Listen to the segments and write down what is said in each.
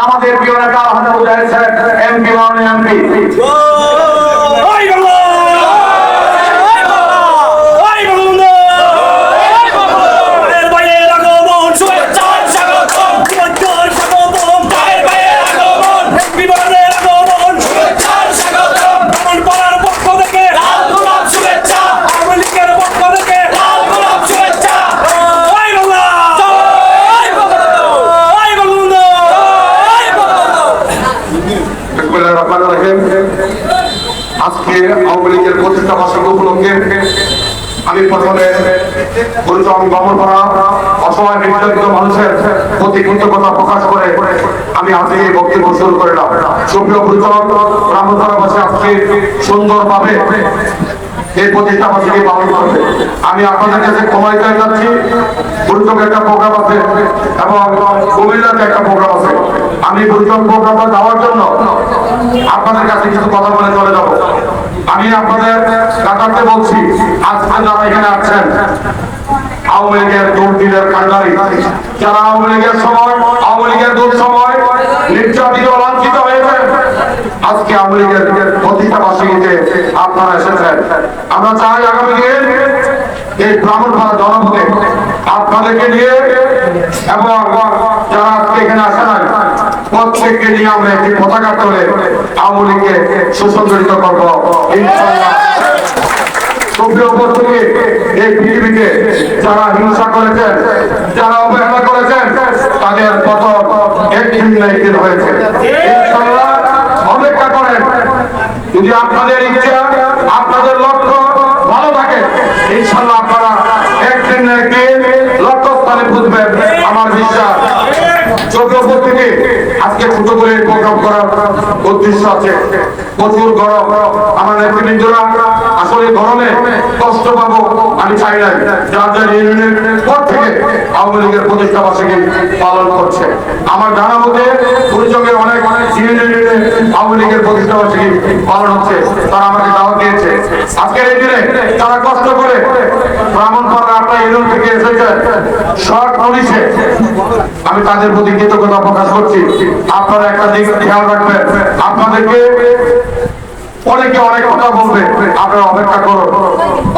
আমাদের প্রিয় নেতা হাজার এমপি এমপি। রহিম। আজকে আওয়ামী লীগের প্রতিষ্ঠা বার্ষিক উপলক্ষে আমি প্রথমে গুরুচরণ বামনপাড়া অসহায় নির্যাতিত মানুষের প্রতি কৃতজ্ঞতা প্রকাশ করে আমি আজকে এই বক্তব্য শুরু করলাম সুপ্রিয় গুরুচরণ ব্রাহ্মণপাড়াবাসী আজকে সুন্দরভাবে এই প্রতিষ্ঠা বার্ষিকী পালন করবে। আমি আপনাদের কাছে ক্ষমা চাই যাচ্ছি। গুরুচকে একটা প্রোগ্রাম আছে এবং কুমিল্লাতে একটা প্রোগ্রাম আছে। আমি গুরুচক প্রোগ্রামটা যাওয়ার জন্য আপনাদের কাছে কিছু কথা বলে চলে যাব। আমি আপনাদের কাকাতে বলছি, আজকে যারা এখানে আছেন, আওয়ামী লীগের দুর্নীতির কান্ডারি যারা আওয়ামী লীগের সময়, আওয়ামী লীগের দূর সময় নির্যাতিত, লাঞ্ছিত হয়েছে আজকে আওয়ামী লীগের প্রতিষ্ঠা বার্ষিকীতে আপনারা এসেছেন, আমরা চাই আগামী দিনে এই ব্রাহ্মণ ভাড়া জনপদে আপনাদেরকে নিয়ে এবং যারা আজকে এখানে আসে নাই প্রত্যেককে নিয়ে আমরা একটি পতাকা তোলে আওয়ামী লীগকে সুসংগঠিত করব যারা হিংসা করেছেন, যারা অবহেলা করেছেন, তাদের কত একদিন না একদিন হয়েছে। যদি আপনাদের ইচ্ছা, আপনাদের লক্ষ্য ভালো থাকে ইনশাল্লাহ আপনারা একদিন না একদিন লক্ষ্যস্থানে বুঝবেন আমার বিশ্বাস চোখে উপস্থিতি আজকে ছোট করে প্রোগ্রাম আমার আসলে গরমে কষ্ট পাবো, আমি চাই না যার যার ইউনিয়নের পর থেকে আওয়ামী লীগের প্রতিষ্ঠা পালন করছে। আমার জানা মতে পরিচয়ের অনেক ইউনিয়নে আওয়ামী লীগের প্রতিষ্ঠা পালন হচ্ছে। তারা আমাকে দাওয়াত দিয়েছে। আজকের এই দিনে তারা কষ্ট করে ব্রাহ্মণ পাড়া থেকে এসেছে, শর্ট নোটিশে আমি তাদের প্রতি কৃতজ্ঞতা প্রকাশ করছি। আপনারা একটা দিক খেয়াল রাখবেন। আপনাদেরকে অনেকে অনেক কথা বলবে। আপনারা অপেক্ষা করুন।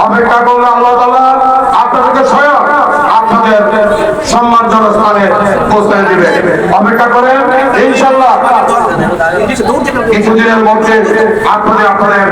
অপেক্ষা করলে আল্লাহ তাআলা আপনাদেরকে স্বয়ং আপনাদের সম্মানজনক স্থানে পৌঁছে দিবে। অপেক্ষা করেন ইনশাল্লাহ কিছুদিনের মধ্যে আপনাদের আপনাদের